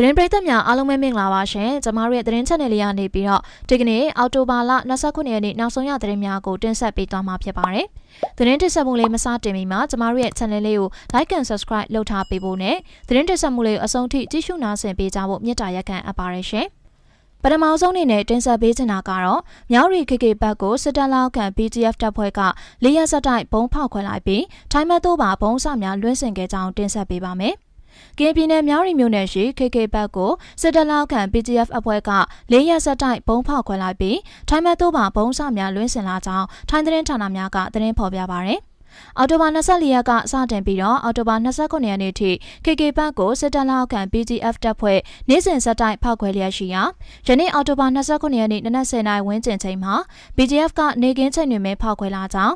သတင်းပရိသတ်များအားလုံးပဲမင်္ဂလာပါရှင်။ကျမတို့ရဲ့သတင်း channel လေးကနေပြီးတော့ဒီကနေ့အော်တိုဘာလ29ရက်နေ့နောက်ဆုံးရသတင်းများကိုတင်ဆက်ပေးသွားမှာဖြစ်ပါတယ်။သတင်းတင်ဆက်မှုလေးမစတင်မီမှာကျမတို့ရဲ့ channel လေးကို like and subscribe လုပ်ထားပေးဖို့နဲ့သတင်းတင်ဆက်မှုလေးကိုအဆုံးထိကြည့်ရှုနားဆင်ပေးကြဖို့မြစ်တာရက်ခံအပ်ပါတယ်ရှင်။ပထမဆုံးအနေနဲ့တင်ဆက်ပေးချင်တာကတော့မြောက်ရီ KK ဘက်ကိုစစ်တပ်လောက်ခံ BGF တပ်ဖွဲ့ကလေးရဆက်တိုက်ဘုံဖောက်ခွဲလိုက်ပြီးထိုင်းမတ်တို့ပါဘုံစများလွှင့်စင်ခဲ့ကြောင်းတင်ဆက်ပေးပါမယ်။ ကင်းပြည်နယ်မြောင်းရီမြို့နယ်ရှိ KK ဘက်ကိုစစ်တပ်လောက်ခံ PGF အဖွဲ့ကလေးရက်ဆက်တိုက်ဘုံဖောက်ခွဲလိုက်ပြီးထိုင်းမတ်တို့ပါဘုံစများလွှင့်စင်လာကြောင်းထိုင်းသတင်းဌာနများကသတင်းဖော်ပြပါရယ်အော်တိုဘာ24ရက်ကစတင်ပြီးတော့အော်တိုဘာ29ရက်နေ့ထိ KK ဘတ်ကိုစစ်တပ်လောက်ခံ BGF တပ်ဖွဲ့နေ့စဉ်ဆက်တိုက်ဖောက်ခွဲလျက်ရှိရာယနေ့အော်တိုဘာ29ရက်နေ့နနက်10:00နာရီဝန်းကျင်ချိန်မှာ BGF ကနေကင်းချိန်တွင်ဖောက်ခွဲလာကြောင်း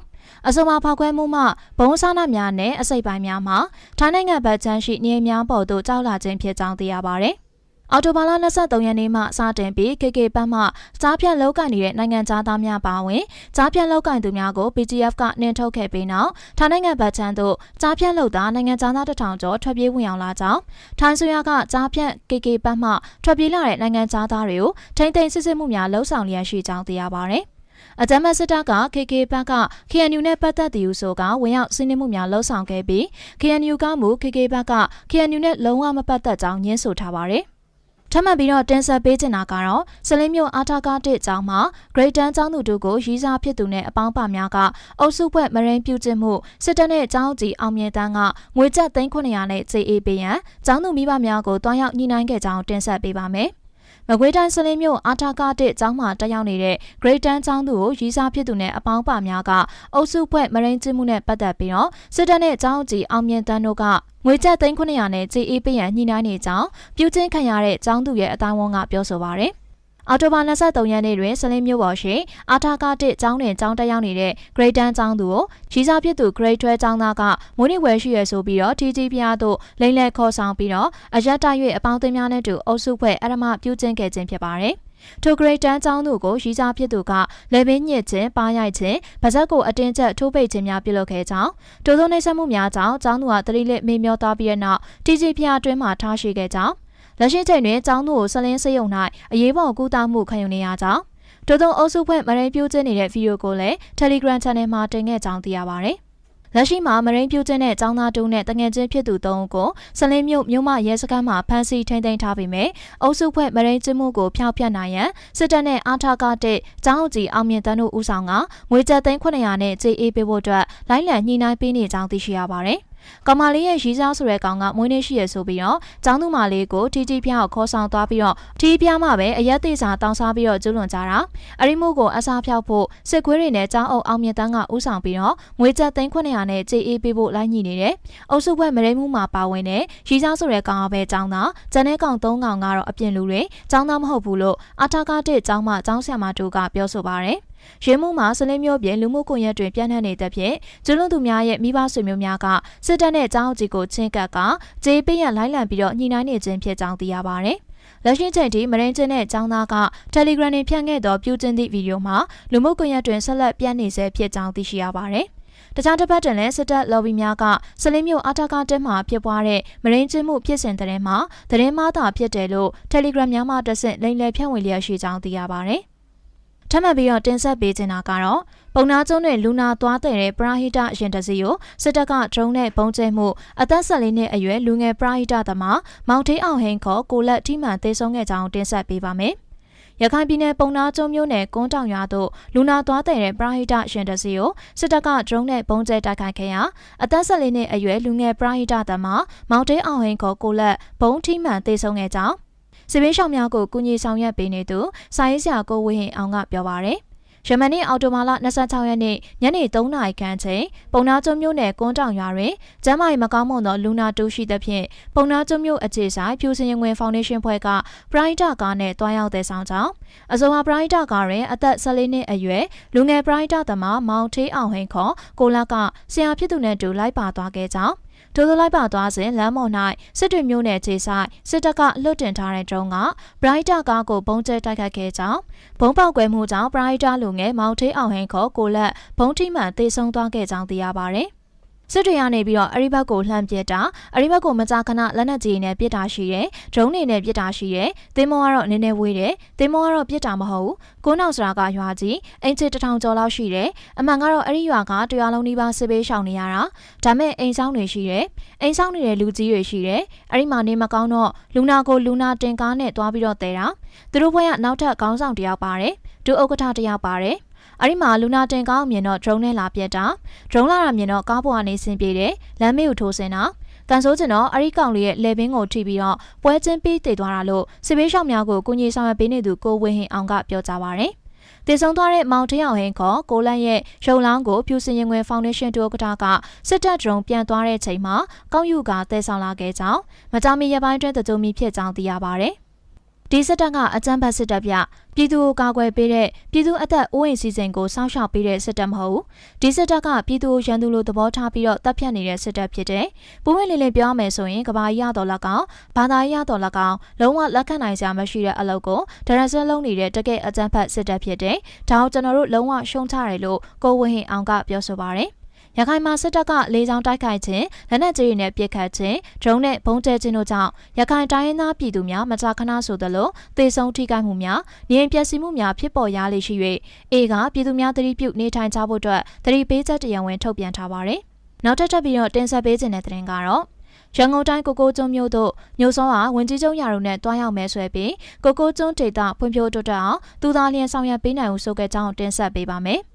အဆိုပါဖောက်ခွဲမှုမှဘုံစားနများနဲ့အစိပ်ပိုင်းများမှာထိုင်းနိုင်ငံဘက်ချမ်းရှိနေများပေါ်သို့ကြောက်လာခြင်းဖြစ်ကြောင်းသိရပါဗျ။အော်တိုဘာလ23ရက်နေ့မှစတင်ပြီး KK ဘတ်မှကြားဖြတ်လောက်ကင်နေတဲ့နိုင်ငံသားများပါဝင်ကြားဖြတ်လောက်ကင်သူများကို PGF ကနှင်ထုတ်ခဲ့ပြီးနောက်ထိုင်းနိုင်ငံဘက်ချမ်းသို့ကြားဖြတ်လောက်သားနိုင်ငံသားတထောင်ကျော်ထွက်ပြေးဝင်ရောက်လာကြောင်းထိုင်းဆိုရကကြားဖြတ် KK ဘတ်မှထွက်ပြေးလာတဲ့နိုင်ငံသားတွေကိုထိမ့်သိမ်းစစ်ဆေးမှုများလှုံ့ဆော်လျက်ရှိကြောင်းသိရပါဗျ။ အကြမ်းဖက်စစ်တပ်က KK ဘက်က KNU နဲ့ပတ်သက်သူဆိုကဝင်ရောက်စီးနင်းမှုများလှုံ့ဆော်ခဲ့ပြီး KNU ကမူ KK ဘက်က KNU နဲ့လုံးဝမပတ်သက်ကြောင်းညှင်းဆိုထားပါတယ်ထပ်မံပြီးတော့တင်ဆက်ပေးချင်တာကတော့စလင်းမြို့အာထာကားတစ်ကျောင်းမှာ Great Dan ကျောင်းသူတို့ကိုရီးစားဖြစ်သူနဲ့အပေါင်းပါများကအုပ်စုဖွဲ့မရင်ပြုကျင့်မှုစစ်တပ်နဲ့ကျောင်းကြီးအောင်မြင်တန်းကငွေကျပ်3900နဲ့ JA ပေးရန်ကျောင်းသူမိဘများကိုတွားရောက်ညှိနှိုင်းခဲ့ကြောင်းတင်ဆက်ပေးပါမယ်။ မကွေးတိုင်းစလင်းမြို့အာထာကတစ်ကျောင်းမှာတက်ရောက်နေတဲ့ Great Dan ကျောင်းသူကိုရီးစားဖြစ်သူနဲ့အပေါင်းပါများကအုပ်စုဖွဲ့မရင်ကျင်းမှုနဲ့ပတ်သက်ပြီးတော့စစ်တပ်နဲ့ကျောင်းကြီးအောင်မြင်တန်းတို့ကငွေကျပ်3900နဲ့ကြေးအေးပေးရန်ညှိနှိုင်းနေကြောင်းပြုချင်းခံရတဲ့ကျောင်းသူရဲ့အတိုင်းဝန်ကပြောဆိုပါရယ် အော်တိုဘာ23ရက်နေ့တွင်စလင်းမြို့ပေါ်ရှိအာထာကတစ်ကျောင်းတွင်ကျောင်းတက်ရောက်နေတဲ့ Great Dan ကျောင်းသူကိုကြီးစားဖြစ်သူ Great 12ကျောင်းသားကမွေးနေ့ဝယ်ရှိရဆိုပြီးတော့ TG ပြားတို့လိမ့်လက်ခေါ်ဆောင်ပြီးတော့အရက်တိုက်၍အပေါင်းအသင်းများနဲ့တူအုပ်စုဖွဲ့အရမပြုကျင်းခဲ့ခြင်းဖြစ်ပါတယ်။ထိုဂရိတ်တန်ကျောင်းသူကိုရီးစားဖြစ်သူကလေပင်းညစ်ခြင်းပါရိုက်ခြင်းဗဇက်ကိုအတင်းကျပ်ထိုးပိတ်ခြင်းများပြုလုပ်ခဲ့ကြောင်းတိုးသောနှိမ့်ဆက်မှုများကြောင့်ကျောင်းသူကတတိလစ်မေမျောသွားပြီးတဲ့နောက်တီဂျီဖျားအတွင်းမှာထားရှိခဲ့ကြောင်း လက်ရှိချိန်တွင်ကျောင်းသူကိုဆလင်းစေယုံ၌အရေးပေါ်ကူတာမှုခံယူနေရကြောင်းဒို့သောအုပ်စုဖွဲ့မရိန်ပြိုးကျင်းနေတဲ့ဗီဒီယိုကိုလည်း Telegram Channel မှာတင်ခဲ့ကြောင်းသိရပါဗျ။လက်ရှိမှာမရိန်ပြိုးကျင်းတဲ့ចောင်းသားတူနဲ့တငယ်ချင်းဖြစ်သူ၃ဦးကိုစလင်းမြို့မြို့မရဲစခန်းမှာဖမ်းဆီးထိန်းသိမ်းထားပြီးမြဲအုပ်စုဖွဲ့မရိန်ကျင်းမှုကိုဖျောက်ဖျက်နိုင်ရန်စစ်တပ်နဲ့အာထာကတဲ့ကျောင်းကြီးအောင်မြင်တန်းတို့ဦးဆောင်ကငွေကျပ်သိန်း900နဲ့ကြေးအေးပေးဖို့အတွက်လိုက်လံညှိနှိုင်းပေးနေကြောင်းသိရှိရပါတယ်။ ကောင်မလေးရဲ့ရီးစားဆိုတဲ့ကောင်ကမွေးနေ့ရှိရဆိုပြီးတော့ចောင်းသူမလေးကိုတီတီဖျားကိုခေါ်ဆောင်သွားပြီးတော့တီးဖျားမှပဲအရက်သေးစာတောင်းစားပြီးတော့ကျူးလွန်ကြတာအရိမှုကိုအစားဖျောက်ဖို့စစ်ခွေးတွေနဲ့ចောင်းအုပ်အောင်မြင့်တန်းကဥဆောင်ပြီးတော့ငွေကျပ်သိန်း900နဲ့ကြေးအေးပေးဖို့လိုက်ညှိနေတယ်အုပ်စုဘက်မရိမှုမှာပါဝင်တဲ့ရီးစားဆိုတဲ့ကောင်ကပဲចောင်းသားဂျန်တဲ့ကောင်၃ကောင်ကတော့အပြင်လူတွေចောင်းသားမဟုတ်ဘူးလို့အထာကတဲ့ចောင်းမចောင်းဆရာမတို့ကပြောဆိုပါတယ် ရင်းမှုမှာစလင်းမျိုးပြင်လူမှုကွန်ရက်တွင်ပြန့်နှံ့နေတဲ့ဖြင့်ကျွလွန်သူများရဲ့မိဘဆွေမျိုးများကစစ်တပ်နဲ့ကျောင်းကြီးကိုချင်းကပ်ကကြေးပေးရလိုက်လံပြီးတော့ညှိနှိုင်းနေခြင်းဖြစ်ကြောင်းသိရပါတယ်။လက်ရှိချိန်ထိမရင်ကျင်းတဲ့ចောင်းသားက Telegram နဲ့ဖြန့်ခဲ့သောပြုကျင်းသည့်ဗီဒီယိုမှာလူမှုကွန်ရက်တွင်ဆက်လက်ပြန့်နေဆဲဖြစ်ကြောင်းသိရှိရပါတယ်။တခြားတစ်ဖက်တွင်လည်းစစ်တပ် lobby များကစလင်းမျိုးအထက်ကတဲမှာဖြစ်ပွားတဲ့မရင်းချင်းမှုဖြစ်စဉ်တဲ့မှာသတင်းမှားတာဖြစ်တယ်လို့ Telegram များမှတဆင့်လိမ်လည်ဖြန့်ဝေလျက်ရှိကြောင်းသိရပါတယ်။ ထပ်မံပြီးတော့တင်ဆက်ပေးချင်တာကတော့ပုံနာကျုံးနဲ့လူနာသွားတဲ့ပရာဟိတအရင်တစီကိုစစ်တပ်ကဒရုန်းနဲ့ပုံကျဲမှုအသက်14နှစ်အရွယ်လူငယ်ပရာဟိတသမားမောင်ထေးအောင်ဟင်းခေါ်ကိုလက်ထိမှန်သေဆုံးခဲ့ကြောင်းတင်ဆက်ပေးပါမယ်။ရခိုင်ပြည်နယ်ပုံနာကျုံမြို့နယ်ကုန်းတောင်ရွာသို့လူနာသွားတဲ့ပရာဟိတရှင်တစီကိုစစ်တပ်ကဒရုန်းနဲ့ပုံကျဲတိုက်ခိုက်ခဲ့ရာအသက်14နှစ်အရွယ်လူငယ်ပရာဟိတသမားမောင်တေးအောင်ဟင်ခေါ်ကိုလက်ဘုံထိမှန်သေဆုံးခဲ့ကြောင်း စစ်ဘေးရှောင်များကိုကူညီဆောင်ရွက်ပေးနေသူစာရေးဆရာကိုဝေဟင်အောင်ကပြောပါရယ်ယမန်နေ့အော်တိုမာလာ26ရက်နေ့ညနေ3နာရီခန့်ချိန်ပုံနာကျွန်းမြို့နယ်ကွန်းတောင်ရွာတွင်ကျမ်းမာရေးမကောင်းမွန်သောလူနာတူရှိသဖြင့်ပုံနာကျွန်းမြို့အခြေဆိုင်ဖြူစင်ရင်ဝင်ဖောင်ဒေးရှင်းဖွဲ့ကပရိုက်တာကားနဲ့တွားရောက်တဲ့ဆောင်ကြောင်းအဆိုပါပရိုက်တာကားတွင်အသက်14နှစ်အရွယ်လူငယ်ပရိုက်တာသမားမောင်ထေးအောင်ဟင်ခေါ်ကိုလက်ကဆရာဖြစ်သူနဲ့တူလိုက်ပါသွားခဲ့ကြောင်း ဒိုဒိုလိုက်ပါသွားစဉ်လမ်းမော်၌စစ်တွေမျိုးနယ်ခြေဆိုင်စစ်တပ်ကလွတ်တင်ထားတဲ့ဒရုန်းကဘရိုက်တာကားကိုပုံကျဲတိုက်ခတ်ခဲ့ကြောင်းဘုံပေါက်ကွဲမှုကြောင့်ဘရိုက်တာလူငယ်မောင်ထေးအောင်ဟင်ခေါ်ကိုလက်ဘုံထိမှန်သေဆုံးသွားခဲ့ကြောင်းသိရပါဗျ။စ စစ်တွေကနေပြီးတော့အရိဘတ်ကိုလှမ်းပစ်တာအရိဘတ်ကိုမကြာခဏလက်နက်ကြီးနဲ့ပစ်တာရှိတယ်ဒရုန်းတွေနဲ့ပစ်တာရှိတယ်သင်းမောကတော့နည်းနည်းဝေးတယ်သင်းမောကတော့ပစ်တာမဟုတ်ဘူးကိုနောက်စရာကရွာကြီးအိမ်ချစ်တစ်ထောင်ကျော်လောက်ရှိတယ်အမှန်ကတော့အဲ့ဒီရွာကတရားလုံးနီးပါးစစ်ပေးရှောင်နေရတာဒါမဲ့အိမ်ဆောင်တွေရှိတယ်အိမ်ဆောင်နေတဲ့လူကြီးတွေရှိတယ်အဲ့ဒီမှာနေမကောင်းတော့လူနာကိုလူနာတင်ကားနဲ့တွားပြီးတော့တဲတာသူတို့ဘက်ကနောက်ထပ်ခေါင်းဆောင်တစ်ယောက်ပါတယ်ဒုဥက္ကဋ္ဌတစ်ယောက်ပါတယ် အဲ့ဒီမှာလူနာတင်ကားမြင်တော့ drone နဲ့လာပြက်တာ drone လာတာမြင်တော့ကားပေါ်ကနေဆင်းပြေးတယ်လမ်းမေကိုထိုးစင်တာကန်ဆိုးကျင်တော့အဲ့ဒီကောင်လေးရဲ့လေဘင်းကိုထိပြီးတော့ပွဲချင်းပြီးတည်သွားတာလို့စစ်ဘေးရှောင်များကိုကုညီဆောင်ရွက်ပေးနေသူကိုဝင်းဟင်အောင်ကပြောကြားပါရယ်တည်ဆုံသွားတဲ့မောင်တယောက်ဟင်းခေါ်ကိုလန့်ရဲ့ရုံလောင်းကိုဖြူစင်ရင်ငွေဖောင်ဒေးရှင်းတူကတာကစစ်တပ်ဒရုန်းပြန်သွားတဲ့ချိန်မှာကောက်ယူကတည်ဆောင်လာခဲ့ကြောင်းမကြမီရပိုင်းတွင်တကြုံမီဖြစ်ကြောင်းသိရပါရယ် ဒီစစ်တပ်ကအကြမ်းဖက်စစ်တပ်ပြပြည်သူကိုကာကွယ်ပေးတဲ့ပြည်သူအသက်အိုးအိမ်စီစဉ်ကိုစောင့်ရှောက်ပေးတဲ့စစ်တပ်မဟုတ်ဒီစစ်တပ်ကပြည်သူကိုရန်သူလိုသဘောထားပြီးတော့တပ်ဖြတ်နေတဲ့စစ်တပ်ဖြစ်တယ်။ပူဝင်လေးလေးပြောရမယ်ဆိုရင်ကဘာကြီးရတော်လက်ကောင်ဘာသာရေးရတော်လက်ကောင်လုံးဝလက်ခံနိုင်စရာမရှိတဲ့အလုပ်ကိုဒရဆက်လုံးနေတဲ့တကယ့်အကြမ်းဖက်စစ်တပ်ဖြစ်တယ်။ဒါကိုကျွန်တော်တို့လုံးဝရှုံချတယ်လို့ကိုဝင်းဟင်အောင်ကပြောဆိုပါတယ်။ ရခိုင်မှာစစ်တပ်ကလေကြောင်းတိုက်ခိုက်ခြင်းလက်နက်ကြီးတွေနဲ့ပစ်ခတ်ခြင်းဒရုန်းနဲ့ဘုံကျဲခြင်းတို့ကြောင့်ရခိုင်တိုင်းရင်းသားပြည်သူများမကြာခဏဆိုသလိုသေဆုံးထိခိုက်မှုများနေအိမ်ပျက်စီးမှုများဖြစ်ပေါ်ရလေရှိ၍အေကပြည်သူများသတိပြုနေထိုင်ကြဖို့အတွက်သတိပေးချက်တရားဝင်ထုတ်ပြန်ထားပါတယ်။နောက်ထပ်ထပ်ပြီးတော့တင်ဆက်ပေးခြင်းတဲ့သတင်းကတော့ရန်ကုန်တိုင်းကိုကိုကျွန်းမြို့သို့ညိုစောဟာဝင်ကြီးချုပ်ရာတို့နဲ့တွားရောက်မဲဆွဲပြီးကိုကိုကျွန်းဒေသဖွံ့ဖြိုးတိုးတက်အောင်သူသားလျင်ဆောင်ရွက်ပေးနိုင်မှုဆိုခဲ့ကြောင်းတင်ဆက်ပေးပါမယ်။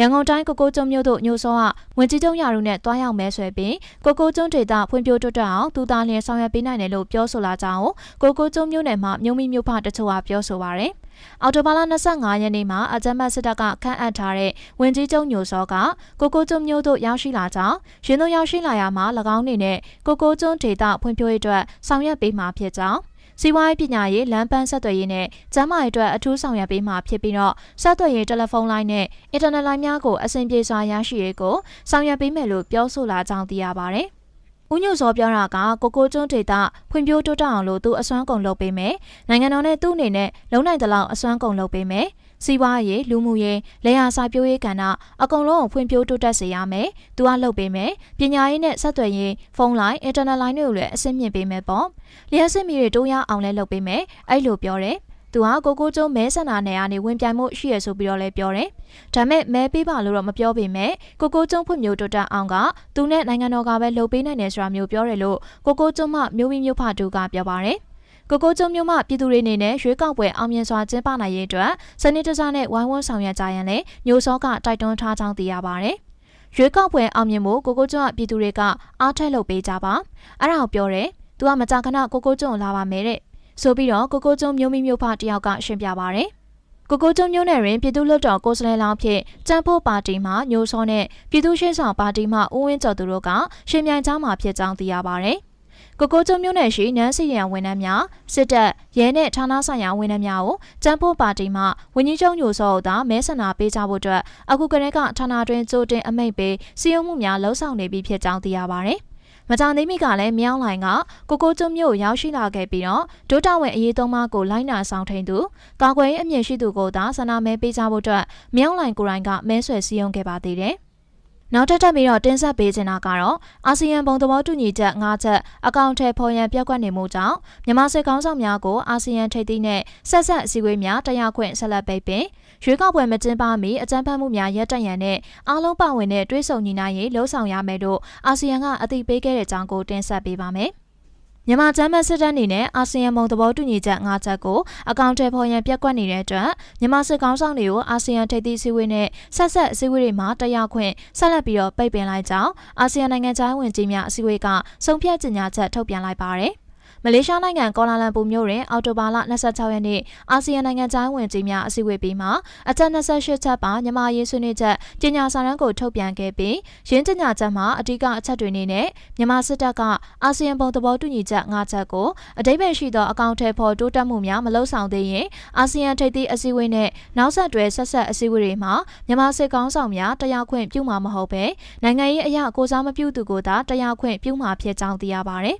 ရန်ကုန်တိုင်းကိုကိုကျွန်းမြို့သို့ညိုစောကဝင်ကြီးကျုံရာတို့နဲ့တွားရောက်မဲဆွဲပြီးကိုကိုကျွန်းဒေသဖွံ့ဖြိုးတိုးတက်အောင်သူသားလျင်ဆောင်ရွက်ပေးနိုင်တယ်လို့ပြောဆိုလာကြောင်းကိုကိုကျွန်းမြို့နယ်မှာမြို့မိမြို့ဖတချို့ကပြောဆိုပါရယ်အော်တိုဘာလ25ရက်နေ့မှာအကြမ်းဖက်စစ်တပ်ကခန့်အပ်ထားတဲ့ဝင်ကြီးကျုံညိုစောကကိုကိုကျွန်းမြို့သို့ရောက်ရှိလာကြောင်းရင်းတို့ရောက်ရှိလာရမှာ၎င်းနေနဲ့ကိုကိုကျွန်းဒေသဖွံ့ဖြိုးရေးအတွက်ဆောင်ရွက်ပေးမှာဖြစ်ကြောင်း စီးပွားရေးပညာရေးလမ်းပန်းဆက်သွယ်ရေးနဲ့ကျန်းမာရေးအတွက်အထူးဆောင်ရွက်ပေးမှာဖြစ်ပြီးတော့ဆက်သွယ်ရေးတယ်လီဖုန်းလိုင်းနဲ့အင်တာနက်လိုင်းများကိုအဆင်ပြေစွာရရှိရေးကိုဆောင်ရွက်ပေးမယ်လို့ပြောဆိုလာကြောင်းသိရပါတယ်။ဦးညွတ်စောပြောတာကကိုကိုကျွန်းဒေတာဖွံ့ဖြိုးတိုးတက်အောင်လို့သူအစွမ်းကုန်လုပ်ပေးမယ်။နိုင်ငံတော်နဲ့သူ့အနေနဲ့လုံနိုင်တဲ့လောက်အစွမ်းကုန်လုပ်ပေးမယ်။ စီးပွားရေးလူမှုရေးလေယာစာပြိုးရေးကဏ္ဍအကုန်လုံးကိုဖွံ့ဖြိုးတိုးတက်စေရမယ်။သူကလုပ်ပေးမယ်။ပညာရေးနဲ့ဆက်သွယ်ရေးဖုန်းလိုင်းအင်တာနက်လိုင်းတွေကိုလည်းအဆင့်မြင့်ပေးမယ်ပေါ့။လျှက်စစ်မီတွေတိုးရအောင်လည်းလုပ်ပေးမယ်။အဲ့လိုပြောတယ်။သူဟာကိုကိုကျုံမဲဆန္ဒနယ်ကနေဝင်ပြိုင်မှုရှိရဆိုပြီးတော့လည်းပြောတယ်။ဒါမဲ့မဲပေးပါလို့တော့မပြောပေမဲ့ကိုကိုကျုံဖွံ့ဖြိုးတိုးတက်အောင်ကသူနဲ့နိုင်ငံတော်ကပဲလုပ်ပေးနိုင်တယ်ဆိုတာမျိုးပြောတယ်လို့ကိုကိုကျုံမှမျိုးမိမျိုးဖတူကပြောပါတယ်။ ကိုကိုကျုံမျိုးမှပြည်သူတွေအနေနဲ့ရွေးကောက်ပွဲအောင်မြင်စွာကျင်းပနိုင်ရေးအတွက်စနစ်တကျနဲ့ဝိုင်းဝန်းဆောင်ရွက်ကြရန်လည်းညိုစောကတိုက်တွန်းထားကြောင်းသိရပါတယ်။ရွေးကောက်ပွဲအောင်မြင်ဖို့ကိုကိုကျုံပြည်သူတွေကအားထက်လုပ်ပေးကြပါ။အဲ့ဒါကိုပြောတယ်။ "तू ကမကြခဏကိုကိုကျုံလာပါမယ်တဲ့။ဆိုပြီးတော့ကိုကိုကျုံမျိုးမိမျိုးဖတယောက်ကရှင်းပြပါရတယ်။ကိုကိုကျုံမျိုးနယ်တွင်ပြည်သူ့လွှတ်တော်ကိုယ်စားလှယ်လောင်းဖြစ်ကျန်းဖို့ပါတီမှညိုစောနဲ့ပြည်သူ့ရှင်းဆောင်ပါတီမှဦးဝင်းကျော်သူတို့ကရှင်မြိုင်ချောင်းမှာဖြစ်ကြောင်းသိရပါဗျ။ ကိုကိုကျုံမြို့နယ်ရှိနန်းစီရန်ဝန်ထမ်းများစစ်တပ်ရဲနဲ့ဌာနဆိုင်ရာဝန်ထမ်းများကိုကျန်းဖို့ပါတီမှဝန်ကြီးချုပ်ညိုစောတို့သာမဲဆန္ဒပေးကြဖို့အတွက်အခုကလေးကဌာနတွင်ကြိုတင်အမိန့်ပေးစီယုံမှုများလှုံ့ဆော်နေပြီဖြစ်ကြောင်းသိရပါဗျ။မကြသေးမီကလည်းမြောင်းလိုင်ကကိုကိုကျွန်းမြို့ရောက်ရှိလာခဲ့ပြီးတော့ဒုတဝင်အရေးသုံးပါးကိုလိုက်နာဆောင်ထိန်သူကာကွယ်ရေးအမြင့်ရှိသူကိုသာဆန္ဒမဲပေးကြဖို့အတွက်မြောင်းလိုင်ကိုရိုင်းကမဲဆွယ်စည်းရုံးခဲ့ပါသေးတယ်။ နောက်ထပ်ထပ်ပြီးတော့တင်ဆက်ပေးချင်တာကတော့အာဆီယံဘုံသဘောတူညီချက်၅ချက်အကောင့်ထဲပေါ်ရန်ပြက်ကွက်နေမှုကြောင့်မြန်မာစစ်ကောင်ဆောင်များကိုအာဆီယံထိပ်သီးနဲ့ဆက်ဆက်အစည်းအဝေးများတရားခွင့်ဆက်လက်ပိတ်ပင်ရွေးကောက်ပွဲမကျင်းပမီအကြမ်းဖက်မှုများရပ်တန့်ရန်နဲ့အားလုံးပါဝင်တဲ့တွဲဆုံညီနိုင်ရေးလှုံ့ဆော်ရမယ်လို့အာဆီယံကအသိပေးခဲ့တဲ့အကြောင်းကိုတင်ဆက်ပေးပါမယ်။ မြန်မာကျန်းမာစစ်တပ်အနေနဲ့အာဆီယံမုံသဘောတူညီချက်၅ချက်ကိုအကောင့်ထဲပေါ်ရန်ပြက်ကွက်နေတဲ့အတွက်မြန်မာစစ်ကောင်ဆောင်တွေကိုအာဆီယံထိပ်သီးစည်းဝေးနဲ့ဆက်ဆက်အစည်းအဝေးတွေမှာတရားခွင့်ဆက်လက်ပြီးတော့ပိတ်ပင်လိုက်ကြောင်းအာဆီယံနိုင်ငံသားဝင်ကြီးများအစည်းအဝေးကဆုံးဖြတ်ကြေညာချက်ထုတ်ပြန်လိုက်ပါတယ်။ မလေးရှားနိုင်ငံကောလာလမ်ပူမြို့တွင်အော်တိုဘာလ26ရက်နေ့အာဆီယံနိုင်ငံသားဝင်ကြီးများအစည်းအဝေးပြီးမှအချက်28ချက်ပါမြန်မာရေးဆွေးနွေးချက်ကြေညာစာတမ်းကိုထုတ်ပြန်ခဲ့ပြီးရင်းကြေညာချက်မှာအဓိကအချက်တွေနဲ့မြန်မာစစ်တပ်ကအာဆီယံဘုံသဘောတူညီချက်၅ချက်ကိုအတိတ်ပဲရှိသောအကောင့်ထဲပေါ်တိုးတက်မှုများမလုပ်ဆောင်သေးရင်အာဆီယံထိပ်သီးအစည်းအဝေးနဲ့နောက်ဆက်တွဲဆက်ဆက်အစည်းအဝေးတွေမှာမြန်မာစစ်ကောင်းဆောင်များတရားခွင့်ပြုမှာမဟုတ်ပဲနိုင်ငံရေးအရာကိုစားမပြုသူကိုသာတရားခွင့်ပြုမှာဖြစ်ကြောင်းသိရပါတယ်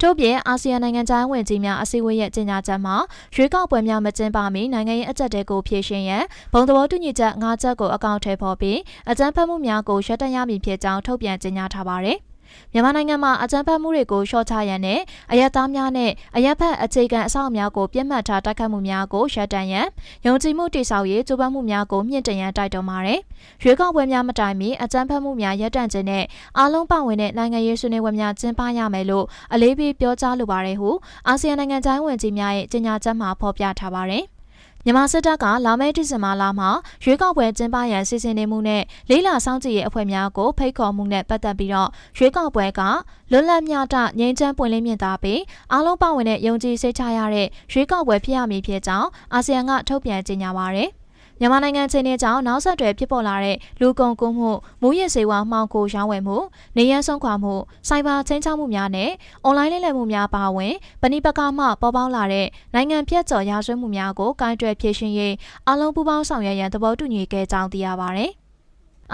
ထို့ပြင်အာဆီယံနိုင်ငံခြားရေးဝန်ကြီးများအစည်းအဝေးရဲ့ကြေညာချက်မှာရွေးကောက်ပွဲများမကျင်းပမီနိုင်ငံရေးအကြက်တဲကိုဖြေရှင်းရန်ဘုံသဘောတူညီချက်၅ချက်ကိုအကောင့်ထဲပေါ်ပြီးအကြမ်းဖက်မှုများကိုရပ်တန့်ရမည်ဖြစ်ကြောင်းထုတ်ပြန်ကြေညာထားပါတယ်။ မြန်မာနိုင်ငံမှာအကြမ်းဖက်မှုတွေကိုလျှော့ချရန်နဲ့အယက်သားများနဲ့အယက်ဖက်အခြေခံအဆောက်အများကိုပြစ်မှတ်ထားတိုက်ခတ်မှုများကိုရပ်တန့်ရန်ယုံကြည်မှုတိဆောက်ရေးကြိုးပမ်းမှုများကိုမြင့်တင်ရန်တိုက်တွန်းပါတယ်။ရွေးကောက်ပွဲများမတိုင်မီအကြမ်းဖက်မှုများရပ်တန့်ခြင်းနဲ့အားလုံးပါဝင်တဲ့နိုင်ငံရေးဆွေးနွေးပွဲများကျင်းပရမယ်လို့အလေးပေးပြောကြားလိုပါတယ်ဟုအာဆီယံနိုင်ငံခြားရေးဝန်ကြီးများရဲ့ကြေညာချက်မှာဖော်ပြထားပါတယ်။ မြန်မာစစ်တပ်ကလာမယ့်ဒီဇင်ဘာလမှာရွေးကောက်ပွဲကျင်းပရန်စီစဉ်နေမှုနဲ့လေးလာစောင့်ကြည့်ရေးအဖွဲ့များကိုဖိတ်ခေါ်မှုနဲ့ပတ်သက်ပြီးတော့ရွေးကောက်ပွဲကလွတ်လပ်မျှတငြိမ်းချမ်းပွင့်လင်းမြင့်သာပြီးအားလုံးပါဝင်တဲ့ယုံကြည်စိတ်ချရတဲ့ရွေးကောက်ပွဲဖြစ်ရမည်ဖြစ်ကြောင်းအာဆီယံကထုတ်ပြန်ကြေညာပါတယ် မြန်မာနိုင်ငံချင်းတဲ့ကြောင့်နောက်ဆက်တွဲဖြစ်ပေါ်လာတဲ့လူကုန်ကူးမှုမူရစ်စေဝါမှောင်ခိုရောင်းဝယ်မှုနေရန်ဆုံးခွာမှုစိုက်ဘာချင်းချောက်မှုများနဲ့အွန်လိုင်းလိမ်လည်မှုများပါဝင်ပဏိပကမှပေါ်ပေါက်လာတဲ့နိုင်ငံပြတ်ကျော်ရာဇဝတ်မှုများကိုကိုင်တွယ်ဖြေရှင်းရေးအလုံးပူးပေါင်းဆောင်ရွက်ရန်သဘောတူညီခဲ့ကြောင်းသိရပါဗျ။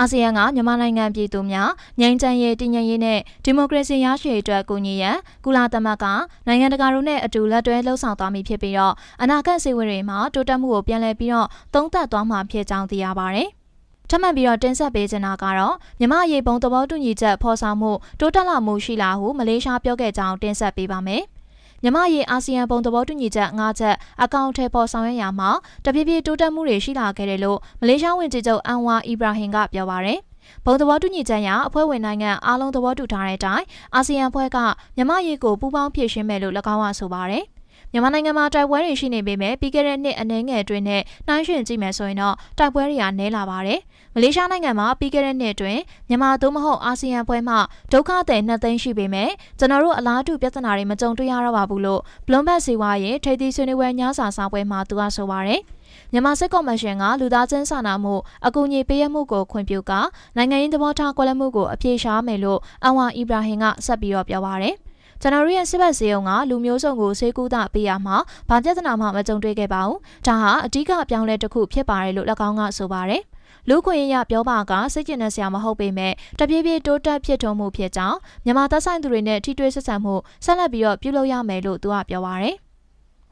အာဆီယံကမြန်မာနိုင်ငံပြည်သူများငြိမ်းချမ်းရေးတည်ငြိမ်ရေးနဲ့ဒီမိုကရေစီရရှိရေးအတွက်ကူညီရန်ကုလသမဂ္ဂနိုင်ငံတကာတို့နဲ့အတူလက်တွဲလှုပ်ဆောင်သွားမည်ဖြစ်ပြီးတော့အနာဂတ်စီဝေတွေမှာတိုးတက်မှုကိုပြန်လည်ပြီးတော့သုံးသပ်သွားမှာဖြစ်ကြောင်းသိရပါတယ်။ထပ်မံပြီးတော့တင်ဆက်ပေးချင်တာကတော့မြမရေပုံသဘောတူညီချက်ဖော်ဆောင်မှုတိုးတက်လာမှုရှိလာဟုမလေးရှားပြောခဲ့ကြောင်းတင်ဆက်ပေးပါမယ်။ မြမရေးအာဆီယံပုံသဘောတူညီချက်၅ချက်အကောင့်ထဲပေါ်ဆောင်ရွက်ရမှာတပြည့်ပြည့်တိုးတက်မှုတွေရှိလာခဲ့တယ်လို့မလေးရှားဝန်ကြီးချုပ်အန်ဝါအီဘရာဟင်ကပြောပါရယ်ဘုံသဘောတူညီချက်အရအဖွဲ့ဝင်နိုင်ငံအားလုံးသဘောတူထားတဲ့အတိုင်းအာဆီယံအဖွဲ့ကမြမရေးကိုပူးပေါင်းဖြည့်ရှင်းမယ်လို့၎င်းကဆိုပါရယ် မြန်မာနိုင်ငံမှာတိုက်ပွဲတွေရှိနေပေမဲ့ပြီးခဲ့တဲ့နှစ်အနည်းငယ်အတွင်းနဲ့နှိုင်းယှဉ်ကြည့်မယ်ဆိုရင်တော့တိုက်ပွဲတွေကနည်းလာပါတယ်။မလေးရှားနိုင်ငံမှာပြီးခဲ့တဲ့နှစ်အတွင်းမြန်မာသို့မဟုတ်အာဆီယံပွဲမှဒုက္ခသည်နှစ်သိန်းရှိပေမဲ့ကျွန်တော်တို့အလားတူပြဿနာတွေမကြုံတွေ့ရတော့ပါဘူးလို့ဘလွန်ဘတ်စီဝါရဲ့ထိပ်သီးဆွေးနွေးပွဲညစာဆောင်ပွဲမှာသူကဆိုပါတယ်။မြန်မာစစ်ကော်မရှင်ကလူသားချင်းစာနာမှုအကူအညီပေးရမှုကိုခွင့်ပြုကနိုင်ငံရေးသဘောထားကွက်လက်မှုကိုအပြေရှားမယ်လို့အန်ဝါအီဘရာဟင်ကဆက်ပြီးတော့ပြောပါရယ်။ ကျွန်တော်တို့ရဲ့စစ်ဘက်စေုံကလူမျိုးစုံကိုဆေးကူးတာပေးရမှာဘာပြဿနာမှမကြုံတွေ့ခဲ့ပါဘူး။ဒါဟာအဓိကအပြောင်းလဲတစ်ခုဖြစ်ပါတယ်လို့၎င်းကဆိုပါတယ်။လူခွင့်ရပြောပါကစိတ်ကျင်တဲ့ဆရာမဟုတ်ပေမဲ့တပြေးပြေးတိုးတက်ဖြစ်ထွန်းမှုဖြစ်ကြောင်းမြန်မာသက်ဆိုင်သူတွေနဲ့ထိတွေ့ဆက်ဆံမှုဆက်လက်ပြီးတော့ပြုလုပ်ရမယ်လို့သူကပြောပါရယ်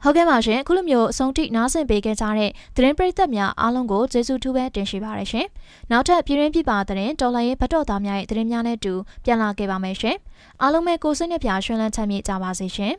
ဟုတ်ကဲ့ပါရှင်အခုလိုမျိုးအဆုံးထိနားဆင်ပေးခဲ့ကြတဲ့သတင်းပရိသတ်များအားလုံးကိုကျေးဇူးထူးပဲတင်ရှိပါရရှင်နောက်ထပ်ပြည်ရင်းပြပါသတင်းတော်လိုင်းရဲ့ဗတ်တော်သားများရဲ့သတင်းများနဲ့တူပြန်လာခဲ့ပါမယ်ရှင်အားလုံးပဲကိုစိတ်နှပြရှင်လန်းချမ်းမြေ့ကြပါစေရှင်